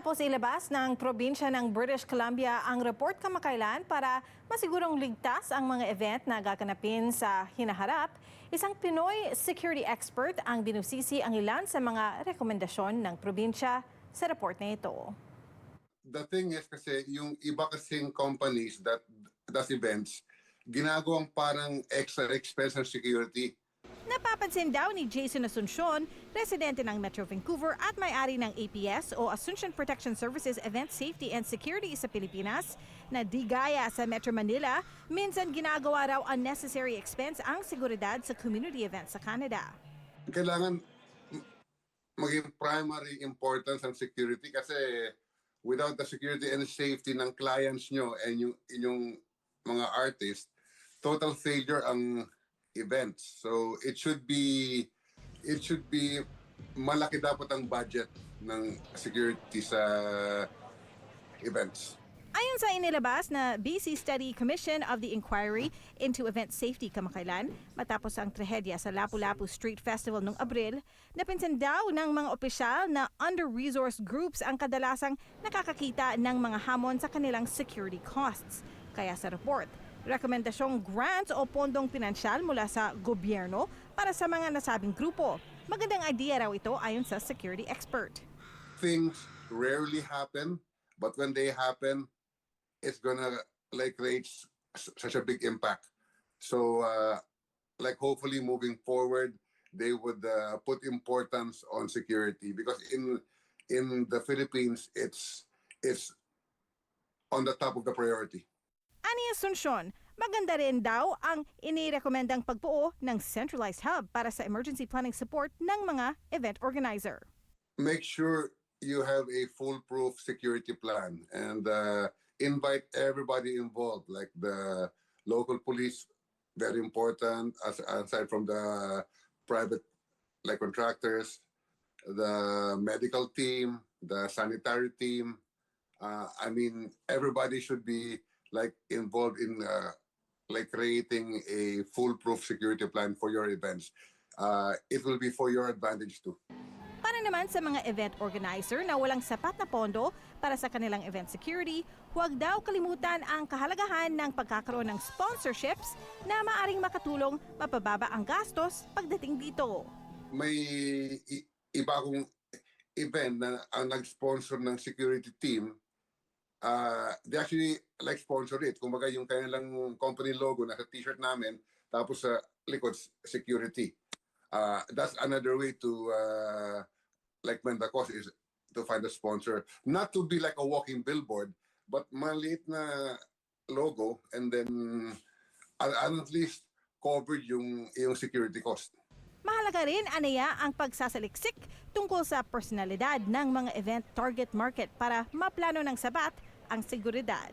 Matapos ilabas ng probinsya ng British Columbia ang report kamakailan para masigurong ligtas ang mga event na gaganapin sa hinaharap, isang Pinoy security expert ang binusisi ang ilan sa mga rekomendasyon ng probinsya sa report na ito. the thing is kasi yung iba kasing companies that does events, ginagawang parang extra expense ng security. Napapansin daw ni Jason Asuncion, residente ng Metro Vancouver at may-ari ng APS o Asuncion Protection Services Event Safety and Security sa Pilipinas, na di gaya sa Metro Manila, minsan ginagawa raw unnecessary expense ang seguridad sa community events sa Canada. Kailangan maging primary importance ang security kasi without the security and safety ng clients nyo and yung inyong mga artists, total failure ang events. So it should be it should be malaki dapat ang budget ng security sa events. Ayon sa inilabas na BC Study Commission of the Inquiry into Event Safety kamakailan, matapos ang trahedya sa Lapu-Lapu Street Festival noong Abril, napinsan daw ng mga opisyal na under-resourced groups ang kadalasang nakakakita ng mga hamon sa kanilang security costs. Kaya sa report, rekomendasyong grants o pondong pinansyal mula sa gobyerno para sa mga nasabing grupo. Magandang idea raw ito ayon sa security expert. things rarely happen, but when they happen, it's gonna like create such a big impact. So, uh, like hopefully moving forward, they would uh, put importance on security because in in the Philippines, it's it's on the top of the priority. Ani Asuncion, maganda rin daw ang inirekomendang pagbuo ng centralized hub para sa emergency planning support ng mga event organizer. make sure you have a foolproof security plan and uh, invite everybody involved, like the local police, very important, as, aside from the private like contractors, the medical team, the sanitary team. Uh, I mean, everybody should be like involved in uh, like creating a foolproof security plan for your events. Uh, it will be for your advantage too. Para naman sa mga event organizer na walang sapat na pondo para sa kanilang event security, huwag daw kalimutan ang kahalagahan ng pagkakaroon ng sponsorships na maaring makatulong mapababa ang gastos pagdating dito. may iba akong event na ang nag-sponsor ng security team, uh, they actually like sponsor it. Kumbaga yung kanilang company logo nasa t-shirt namin, tapos sa likod s- security. Uh, that's another way to uh, like when the cost is to find a sponsor. Not to be like a walking billboard, but maliit na logo and then uh, at least covered yung, yung security cost. Mahalaga rin, Anaya, ang pagsasaliksik tungkol sa personalidad ng mga event target market para maplano ng sabat ang seguridad.